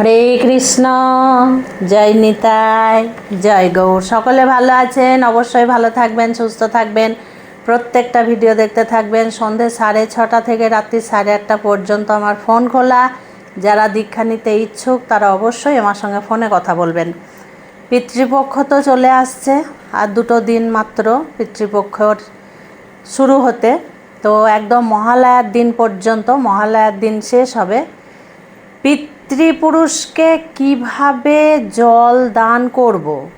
হরে কৃষ্ণ। জয় নিতাই, জয় গৌর। সকলে ভালো আছেন? অবশ্যই ভালো থাকবেন, সুস্থ থাকবেন। প্রত্যেকটা ভিডিও দেখতে থাকবেন। সন্ধে সাড়ে ছটা থেকে রাত্রি সাড়ে আটটা পর্যন্ত আমার ফোন খোলা। যারা দীক্ষা নিতে ইচ্ছুক, তারা অবশ্যই আমার সঙ্গে ফোনে কথা বলবেন। পিতৃপক্ষ তো চলে আসছে, আর দুটো দিন মাত্র পিতৃপক্ষর শুরু হতে। তো একদম মহালয়ার দিন পর্যন্ত, মহালয়ার দিন শেষ হবে। পিতৃপুরুষকে কীভাবে জল দান করব?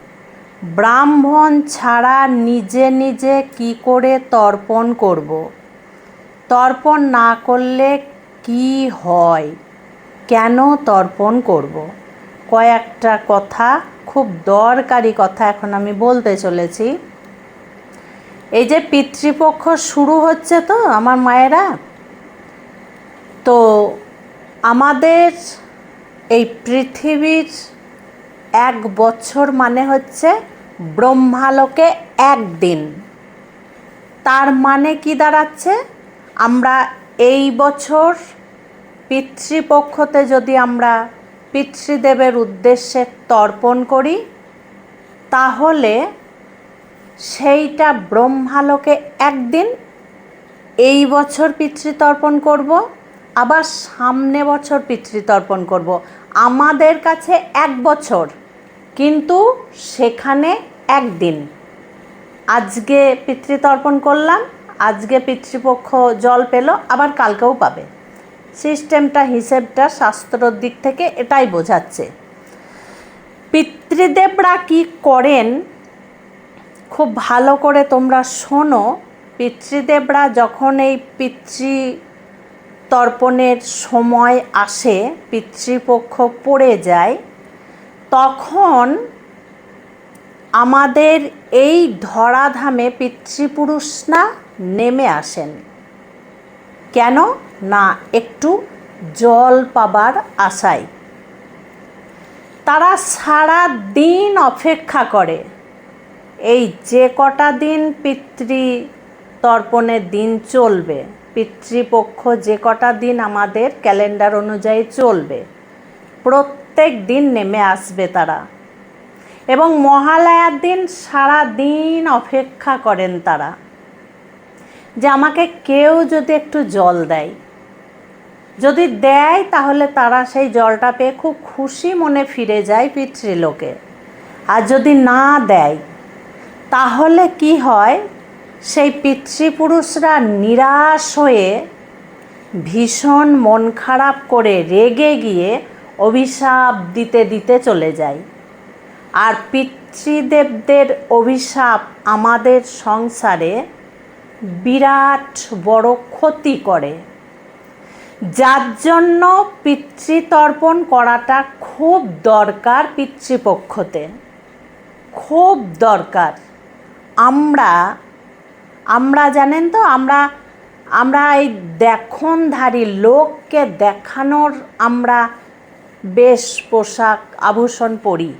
ব্রাহ্মণ ছাড়া নিজে নিজে কি করে তর্পণ করব? তর্পণ না করলে কি হয়? কেন তর্পণ করব? কয়েকটা কথা, খুব দরকারি কথা এখন আমি বলতে চলেছি। এই যে পিতৃপক্ষ শুরু হচ্ছে তো আমার মায়েরা? তো আমাদের এই পৃথিবীর এক বছর মানে হচ্ছে ব্রহ্মালোকে একদিন। তার মানে কি দাঁড়াচ্ছে? আমরা এই বছর পিতৃপক্ষতে যদি আমরা পিতৃদেবের উদ্দেশ্যে তর্পণ করি, তাহলে সেইটা ব্রহ্মালোকে একদিন, এই বছর পিতৃতর্পণ করব, আবার সামনে বছর পিতৃতর্পণ করব। আমাদের কাছে এক বছর, কিন্তু সেখানে একদিন। আজকে পিতৃতর্পণ করলাম, আজকে পিতৃপক্ষ জল পেল, আবার কালকেও পাবে। সিস্টেমটা, হিসেবটা, শাস্ত্রর দিক থেকে এটাই বোঝাচ্ছে। পিতৃদেবরা কি করেন? খুব ভালো করে তোমরা শোনো। পিতৃদেবরা যখন এই পিতৃ তর্পণের সময় আসে, পিতৃপক্ষ পড়ে যায়, তখন আমাদের এই ধরাধামে পিতৃপুরুষ না নেমে আসেন। কেন? না, একটু জল পাবার আশায়। তারা সারা দিন অপেক্ষা করে। এই যে কটা দিন পিতৃ তর্পণের দিন চলবে পিতৃপক্ষ যে কটা দিন আমাদের ক্যালেন্ডার অনুযায়ী চলবে, প্রত্যেক দিন নেমে আসবে তারা। এবং মহালয়ার দিন সারা দিন অপেক্ষা করেন তারা। যে আমাকে কেউ যদি একটু জল দেয়, যদি দেয় তাহলে তারা সেই জলটা পেয়ে খুব খুশি মনে ফিরে যায় পিতৃলোকে। আর যদি না দেয়, তাহলে কি হয়? সেই পিতৃপুরুষরা নিরাশ হয়ে ভীষণ মন খারাপ করে রেগে গিয়ে অভিশাপ দিতে দিতে চলে যায়। আর পিতৃদেবদের অভিশাপ আমাদের সংসারে বিরাট বড় ক্ষতি করে। যার জন্য পিতৃতর্পণ করাটা খুব দরকার পিতৃপক্ষতে। খুব দরকার। আমরা আমরা জানেন তো, আমরা আমরা এই দেখনধারী লোককে দেখানোর আমরা বেশ পোশাক আভূষণ পরি।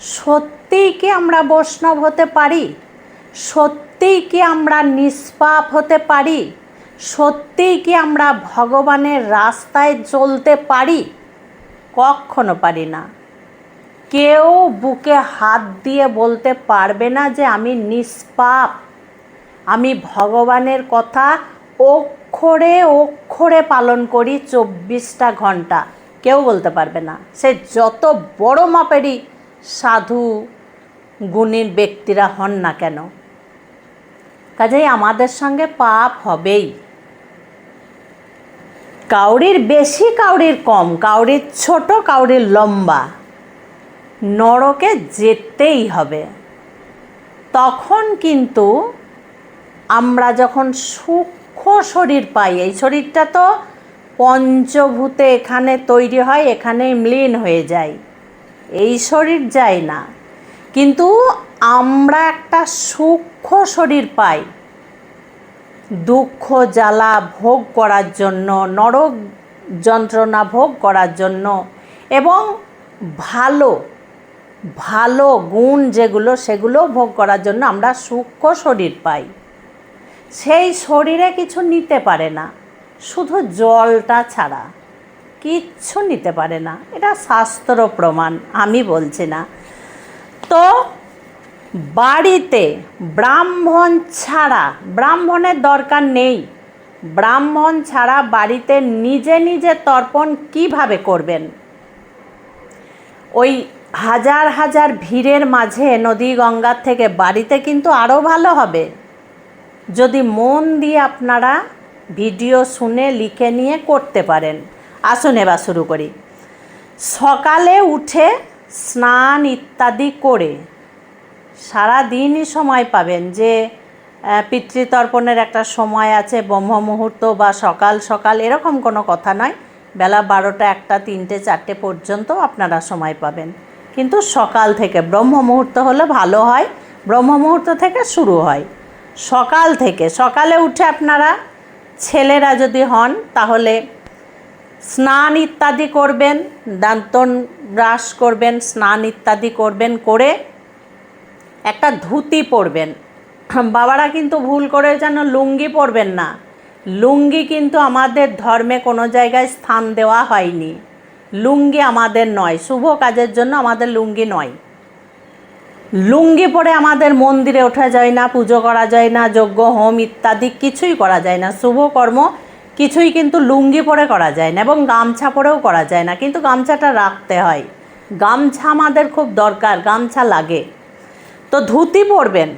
সত্যিই কি আমরা বৈষ্ণব হতে পারি? সত্যিই কি আমরা নিষ্পাপ হতে পারি? সত্যিই কি আমরা ভগবানের রাস্তায় চলতে পারি? কখনো পারি না। কেউ বুকে হাত দিয়ে বলতে পারবে না যে আমি নিষ্পাপ। আমি ভগবানের কথা অক্ষরে অক্ষরে পালন করি চব্বিশটা ঘণ্টা। কেউ বলতে পারবে না। সে যত বড় মাপেরই সাধু, গুণীর ব্যক্তিরা হন না কেন। কাজেই আমাদের সঙ্গে পাপ হবেই। কাউরির বেশি, কাউরির কম, কাউরির ছোট, কাউরির লম্বা। নরকে যেতেই হবে। তখন কিন্তু আমরা যখন সূক্ষ্ম শরীর পাই, এই শরীরটা তো পঞ্চভূতে এখানে তৈরি হয়, এখানেই মলিন হয়ে যায়। এই শরীর যায় না। কিন্তু আমরা একটা সূক্ষ্ম শরীর পাই। দুঃখ, জ্বালা ভোগ করার জন্য, নরক যন্ত্রণা ভোগ করার জন্য এবং ভালো ভালো গুণ যেগুলো, সেগুলো ভোগ করার জন্য আমরা সূক্ষ্ম শরীর পাই। সেই শরীরে কিছু নিতে পারে না। শুধু জলটা ছাড়া কিচ্ছু নিতে পারে না। এটা শাস্ত্র প্রমাণ, আমি বলছি না। তো বাড়িতে ব্রাহ্মণ ছাড়া, ব্রাহ্মণের দরকার নেই। ব্রাহ্মণ ছাড়া বাড়িতে নিজে নিজে তর্পণ কীভাবে করবেন? ওই হাজার হাজার ভিড়ের মাঝে নদী গঙ্গার থেকে বাড়িতে কিন্তু আরও ভালো হবে। যদি মন দিয়ে আপনারা ভিডিও শুনে, লিখে নিয়ে করতে পারেন। আসুন এবার শুরু করি। সকালে উঠে স্নান ইত্যাদি করে সারা দিনই সময় পাবেন যে পিতৃতর্পণের একটা সময় আছে ব্রহ্ম মুহূর্ত বা সকাল সকাল এরকম কোনো কথা নয়। বেলা বারোটা, একটা, তিনটে, চারটে পর্যন্ত আপনারা সময় পাবেন। কিন্তু সকাল থেকে ব্রহ্ম মুহূর্ত হলে ভালো হয় ব্রহ্ম মুহূর্ত থেকে শুরু হয়। সকাল থেকে, সকালে উঠে আপনারা ছেলেরা যদি হন, তাহলে স্নান ইত্যাদি করবেন, দান্তন ব্রাশ করবেন, স্নান ইত্যাদি করবেন, করে একটা ধুতি পরবেন। বাবারা কিন্তু ভুল করে যেন লুঙ্গি পরবেন না। লুঙ্গি কিন্তু আমাদের ধর্মে কোনো জায়গায় স্থান দেওয়া হয়নি। লুঙ্গি আমাদের নয়, শুভ কাজের জন্য আমাদের লুঙ্গি নয়। লুঙ্গি পরে আমাদের মন্দিরে ওঠা যায় না, পুজো করা যায় না, যজ্ঞ, হোম ইত্যাদি কিছুই করা যায় না, শুভ কর্ম কিছুই কিন্তু লুঙ্গি পরে করা যায় না এবং গামছা পরেও করা যায় না, কিন্তু গামছাটা রাখতে হয়। গামছা আমাদের খুব দরকার, গামছা লাগে। তো ধুতি পরবেন,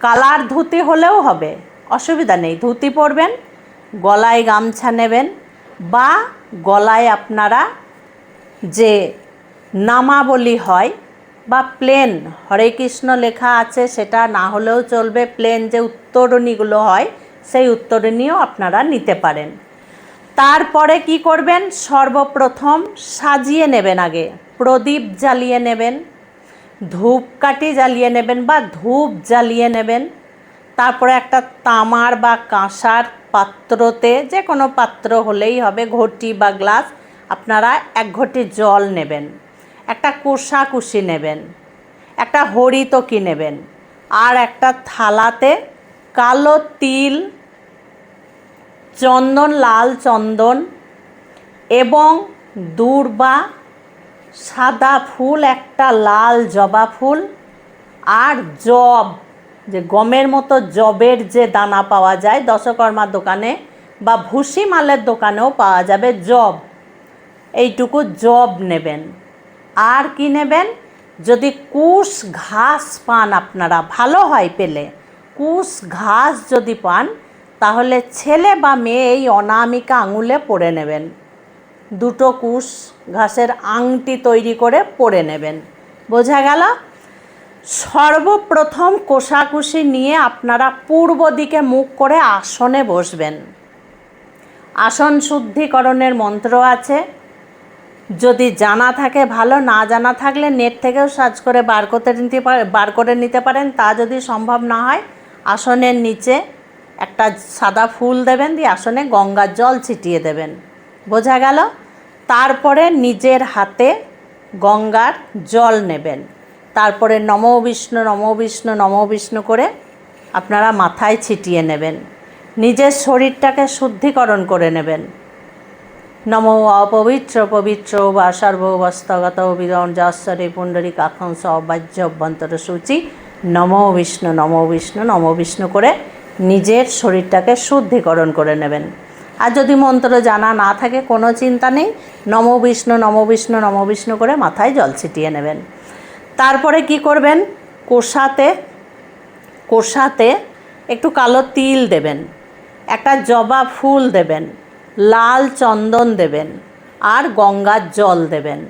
কালার ধুতি হলেও হবে, অসুবিধা নেই, ধুতি পরবেন, গলায় গামছা নেবেন বা গলায় আপনারা যে নামাবলি হয় বা প্লেন, হরে কৃষ্ণ লেখা আছে, সেটা না হলেও চলবে। প্লেন যে উত্তরণীগুলো হয়, সেই উত্তরণীও আপনারা নিতে পারেন। তারপরে কি করবেন? সর্বপ্রথম সাজিয়ে নেবেন আগে। প্রদীপ জ্বালিয়ে নেবেন, ধূপকাঠি জ্বালিয়ে নেবেন বা ধূপ জ্বালিয়ে নেবেন। তারপরে একটা তামার বা কাঁসার পাত্রতে যে কোনো পাত্র হলেই হবে, ঘটি বা গ্লাস, আপনারা এক ঘটি জল নেবেন। একটা কোষাকুষি নেবেন, একটা হরিতকি নেবেন, আর একটা থালাতে কালো তিল, চন্দন, লাল চন্দন এবং দূর্বা সাদা ফুল, একটা লাল জবা ফুল আর জব, যে গমের মতো জবের যে দানা পাওয়া যায় দশকর্মার দোকানে বা ভুসি মালের দোকানেও পাওয়া যাবে জব। এইটুকু জব নেবেন। আর কি নেবেন? যদি কুশ ঘাস পান আপনারা, ভালো হয় পেলে। কুশ ঘাস যদি পান, তাহলে ছেলে বা মেয়ে এই অনামিকা আঙুলে পরে নেবেন। দুটো কুশ ঘাসের আংটি তৈরি করে পরে নেবেন। বোঝা গেল? সর্বপ্রথম কোষাকুষি নিয়ে আপনারা পূর্ব দিকে মুখ করে আসনে বসবেন। আসন শুদ্ধিকরণের মন্ত্র আছে। যদি জানা থাকে ভালো, না জানা থাকলে নেট থেকেও সার্চ করে বার করতে নিতে বার করে নিতে পারেন। তা যদি সম্ভব না হয়, আসনের নিচে একটা সাদা ফুল দেবেন দিয়ে আসনে গঙ্গার জল ছিটিয়ে দেবেন। বোঝা গেল? তারপরে নিজের হাতে গঙ্গার জল নেবেন। তারপরে নম বিষ্ণু নম বিষ্ণু নম বিষ্ণু করে আপনারা মাথায় ছিটিয়ে নেবেন। নিজের শরীরটাকে শুদ্ধিকরণ করে নেবেন। নম অপবিত্র পবিত্র বা সর্ববস্তগত বিদন যশ্বরে পুণ্ডরী কাক্ষংস অবাহ্য অভ্যন্তর সূচি নম বিষ্ণু নম বিষ্ণু নম বিষ্ণু করে নিজের শরীরটাকে শুদ্ধিকরণ করে নেবেন। আর যদি মন্ত্র জানা না থাকে, কোনো চিন্তা নেই। নম বিষ্ণু নম বিষ্ণু নম বিষ্ণু করে মাথায় জল ছিটিয়ে নেবেন। তারপরে কি করবেন? কোষাতে কোষাতে একটু কালো তিল দেবেন। একটা জবা ফুল দেবেন। লাল চন্দন দেবেন আর গঙ্গার জল দেবেন।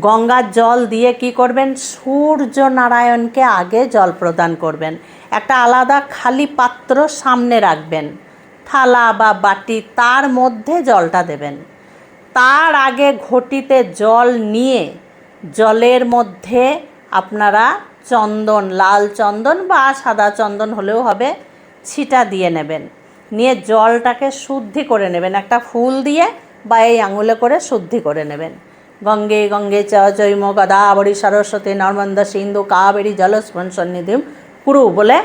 গঙ্গার জল দিয়ে কি করবেন? সূর্য নারায়ণকে আগে জল প্রদান করবেন। একটা আলাদা খালি পাত্র সামনে রাখবেন। থালা বা বাটি তার মধ্যে জলটা দেবেন। তার আগে ঘটিতে জল নিয়ে জলের মধ্যে আপনারা চন্দন, লাল চন্দন বা সাদা চন্দন হলেও হবে, ছিটা দিয়ে নেবেন। নিয়ে জলটাকে শুদ্ধি করে নেবেন। একটা ফুল দিয়ে বা এই আঙুলে করে শুদ্ধি করে নেবেন। গঙ্গে গঙ্গে চ জৈম গদাবরী সরস্বতী নর্মন্দা সিন্ধু কাবেরী জলস্পন সন্নিধিম কুরু বলে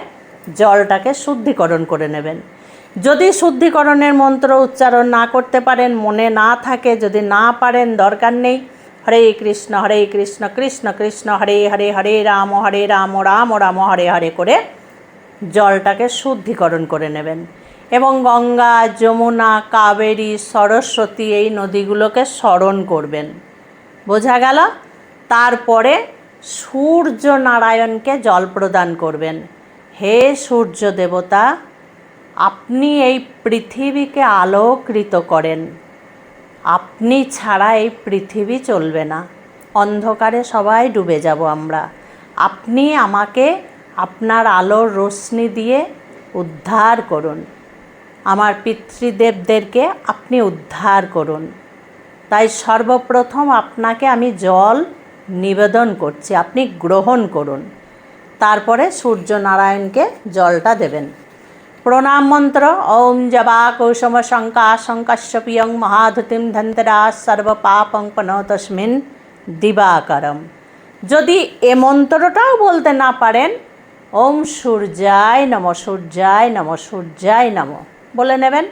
জলটাকে শুদ্ধিকরণ করে নেবেন। যদি শুদ্ধিকরণের মন্ত্র উচ্চারণ না করতে পারেন, মনে না থাকে, যদি না পারেন, দরকার নেই। হরে কৃষ্ণ হরে কৃষ্ণ কৃষ্ণ কৃষ্ণ, হরে হরে হরে রাম হরে রাম রাম রাম, হরে হরে করে জলটাকে শুদ্ধিকরণ করে নেবেন। এবং গঙ্গা, যমুনা, কাবেরী, সরস্বতী এই নদীগুলোকে স্মরণ করবেন। বোঝা গেল? তারপরে সূর্য নারায়ণকে জল প্রদান করবেন। হে সূর্য দেবতা আপনি এই পৃথিবীকে আলোকৃত করেন। আপনি ছাড়া এই পৃথিবী চলবে না। অন্ধকারে সবাই ডুবে যাব আমরা। আপনি আমাকে আপনার আলোর রশ্মি দিয়ে উদ্ধার করুন। আমার পিতৃদেবদেরকে আপনি উদ্ধার করুন। তাই সর্বপ্রথম আপনাকে আমি জল নিবেদন করছি, আপনি গ্রহণ করুন। তারপরে সূর্য নারায়ণকে জলটা দেবেন। প্রণাম মন্ত্র, ওম জবা কৌশম শঙ্কা শঙ্কাশ্যপিয়ং মহাধুতিম ধন্তরা সর্বপাপং তস্মিন দিবাকরম। যদি এ মন্ত্রটাও বলতে না পারেন, ওম সূর্যায় নম সূর্যায় নম সূর্যায় নম। বলে নেবেন,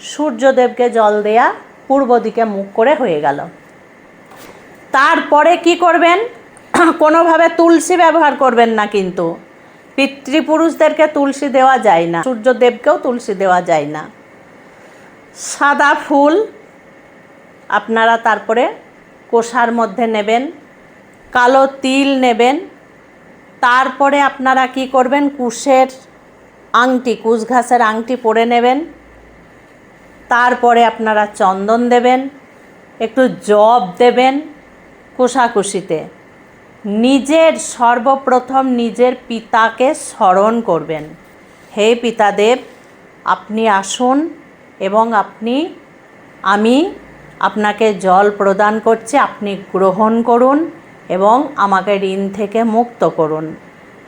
সূর্যদেবকে জল দেয়া পূর্ব দিকে মুখ করে হয়ে গেল। তারপরে কি করবেন? কোনোভাবে তুলসী ব্যবহার করবেন না কিন্তু। পিতৃপুরুষদেরকে তুলসী দেওয়া যায় না, সূর্যদেবকেও তুলসী দেওয়া যায় না। সাদা ফুল আপনারা তারপরে কোষার মধ্যে নেবেন, কালো তিল নেবেন, তারপরে আপনারা কি করবেন? কুশের আংটি কুশ ঘাসের আংটি পরে নেবেন। তারপরে আপনারা চন্দন দেবেন, একটু জব দেবেন কুশাকুশিতে নিজের সর্বপ্রথম নিজের পিতাকে স্মরণ করবেন। হে পিতাদেব, আপনি আসুন এবং আপনি, আমি আপনাকে জল প্রদান করছি, আপনি গ্রহণ করুন এবং আমাকে ঋণ থেকে মুক্ত করুন।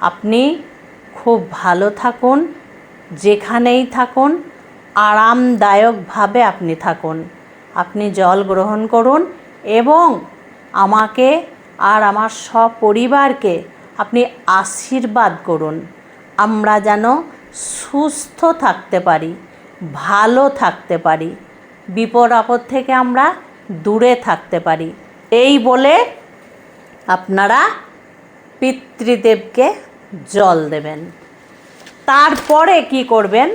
আপনি খুব ভালো থাকুন, যেখানেই থাকুন, আরামদায়কভাবে আপনি থাকুন। আপনি জল গ্রহণ করুন এবং আমাকে আর আমার সপরিবারকে আপনি আশীর্বাদ করুন। আমরা যেন সুস্থ থাকতে পারি, ভালো থাকতে পারি, বিপদ আপদ থেকে আমরা দূরে থাকতে পারি। এই বলে আপনারা পিতৃদেবকে জল দেবেন। তারপরে কি করবেন?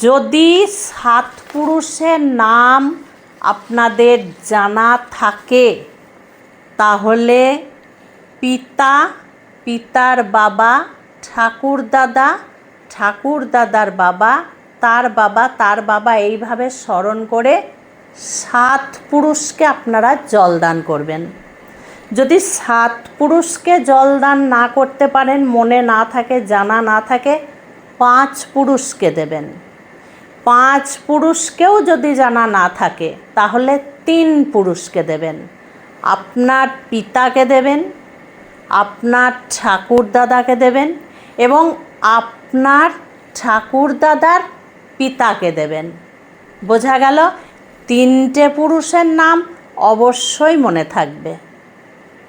যদি সাত পুরুষের নাম আপনাদের জানা থাকে, তাহলে পিতা, পিতার বাবা, ঠাকুর দাদা, ঠাকুর দাদার বাবা, তার বাবা তার বাবা এইভাবে স্মরণ করে সাত পুরুষকে আপনারা জলদান করবেন। যদি সাত পুরুষকে জলদান না করতে পারেন, মনে না থাকে, জানা না থাকে, পাঁচ পুরুষকে দেবেন। পাঁচ পুরুষকেও যদি জানা না থাকে, তাহলে তিন পুরুষকে দেবেন। আপনার পিতাকে দেবেন, আপনার ঠাকুর দাদাকে দেবেন এবং আপনার ঠাকুর দাদার পিতাকে দেবেন। বোঝা গেল, তিনটে পুরুষের নাম অবশ্যই মনে থাকবে।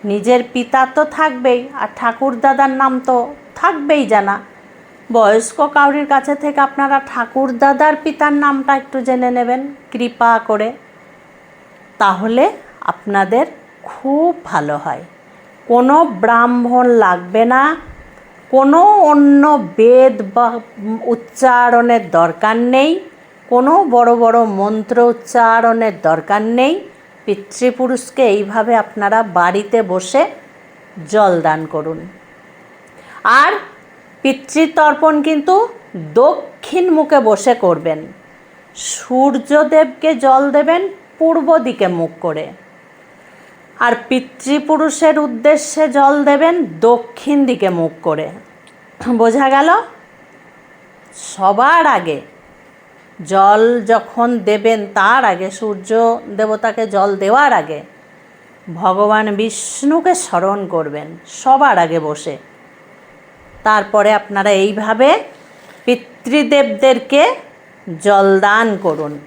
নিজের পিতা তো থাকবেই, আর ঠাকুর দাদার নাম তো থাকবেই জানা। বয়স্ক কাউরির কাছে থেকে আপনারা ঠাকুর দাদার পিতার নামটা একটু জেনে নেবেন, কৃপা করে। তাহলে আপনাদের খুব ভালো হয়। কোনো ব্রাহ্মণ লাগবে না, কোনো অন্য বেদ বা উচ্চারণের দরকার নেই, কোনো বড় বড় মন্ত্র উচ্চারণের দরকার নেই পিতৃপুরুষকে এইভাবে আপনারা বাড়িতে বসে জল দান করুন। আর পিতৃতর্পণ কিন্তু দক্ষিণ মুখে বসে করবেন। সূর্যদেবকে জল দেবেন পূর্ব দিকে মুখ করে। আর পিতৃপুরুষের উদ্দেশ্যে জল দেবেন দক্ষিণ দিকে মুখ করে। বোঝা গেল? সবার আগে জল যখন দেবেন তার আগে, সূর্য দেবতাকে জল দেওয়ার আগে ভগবান বিষ্ণুকে স্মরণ করবেন সবার আগে বসে। তারপরে আপনারা এইভাবে পিতৃদেবদেরকে জলদান করুন।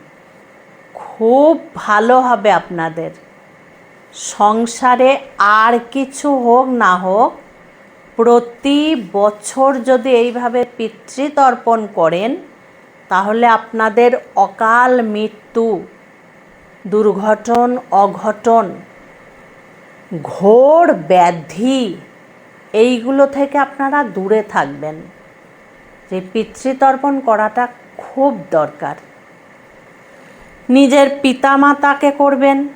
খুব ভালো হবে আপনাদের। সংসারে আর কিছু হোক না হোক, প্রতি বছর যদি এইভাবে পিতৃতর্পণ করেন তাহলে আপনাদের অকাল মৃত্যু, দুর্ঘটন, অঘটন, ঘোর ব্যাধি, এইগুলো থেকে আপনারা দূরে থাকবেন। যে পিতৃতর্পণ করাটা খুব দরকার। নিজের পিতামাতাকে করবেন।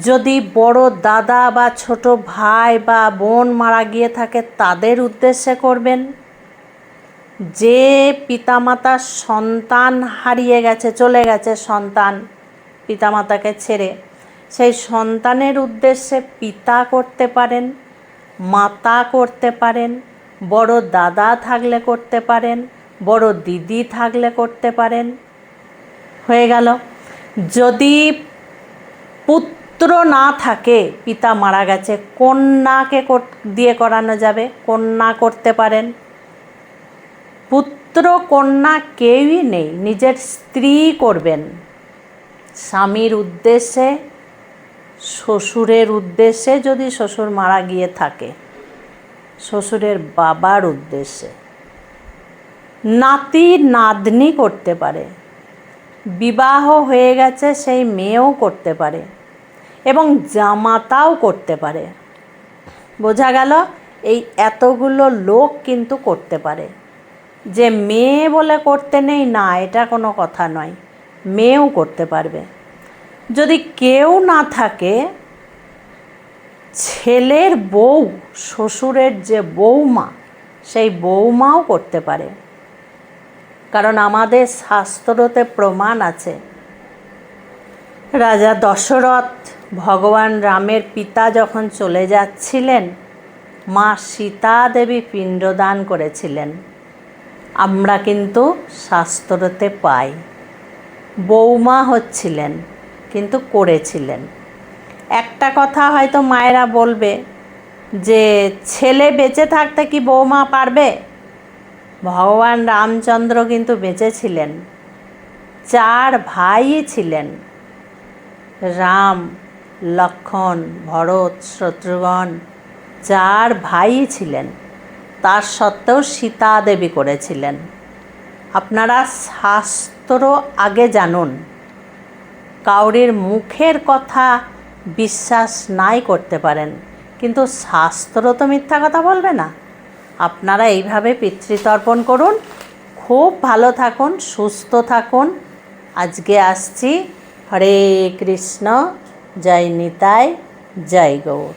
যদি বড় দাদা বা ছোট ভাই বা বোন মারা গিয়ে থাকে, তাদের উদ্দেশ্যে করবেন। যে পিতামাতার সন্তান হারিয়ে গেছে, চলে গেছে সন্তান পিতামাতাকে ছেড়ে, সেই সন্তানের উদ্দেশ্যে পিতা করতে পারেন, মাতা করতে পারেন, বড় দাদা থাকলে করতে পারেন, বড় দিদি থাকলে করতে পারেন। হয়ে গেল। যদি পুত্র না থাকে, পিতা মারা গেছে, কন্যাকে দিয়ে করানো যাবে, কন্যা করতে পারেন। পুত্র কন্যা কেউই নেই, নিজের স্ত্রী করবেন। স্বামীর উদ্দেশ্যে, শ্বশুরের উদ্দেশ্যে যদি শ্বশুর মারা গিয়ে থাকে, শ্বশুরের বাবার উদ্দেশ্যে। নাতি, নাতনি করতে পারে। বিবাহ হয়ে গেছে, সেই মেয়েও করতে পারে এবং জামাতাও করতে পারে। বোঝা গেল, এই এতগুলো লোক কিন্তু করতে পারে। যে মেয়ে বলে করতে নেই, না, এটা কোনো কথা নয়। মেয়েও করতে পারবে। যদি কেউ না থাকে, ছেলের বউ, শ্বশুরের যে বৌমা সেই বৌমাও করতে পারে। কারণ আমাদের শাস্ত্রতে প্রমাণ আছে। রাজা দশরথ ভগবান রামের পিতা যখন চলে যাচ্ছিলেন, মা সীতা দেবী পিণ্ডদান করেছিলেন। আমরা কিন্তু শাস্ত্রতে পাই। বৌমা হচ্ছিলেন, কিন্তু করেছিলেন। একটা কথা হয়তো মায়েরা বলবে যে, ছেলে বেঁচে থাকতে কি বৌমা পারবে? ভগবান রামচন্দ্র কিন্তু বেঁচে ছিলেন চার ভাই ছিলেন। রাম, লক্ষণ, ভরত, শত্রুঘ্ন, চার ভাই ছিলেন। তার সত্ত্বেও সীতা দেবী করেছিলেন। আপনারা শাস্ত্র আগে জানুন। কাউরির মুখের কথা বিশ্বাস নাই করতে পারেন, কিন্তু শাস্ত্র তো মিথ্যা কথা বলবে না। আপনারা এইভাবে পিতৃতর্পণ করুন। খুব ভালো থাকুন, সুস্থ থাকুন। আজকে আসছি। হরে কৃষ্ণ। জয় নিতাই। জয় গৌর।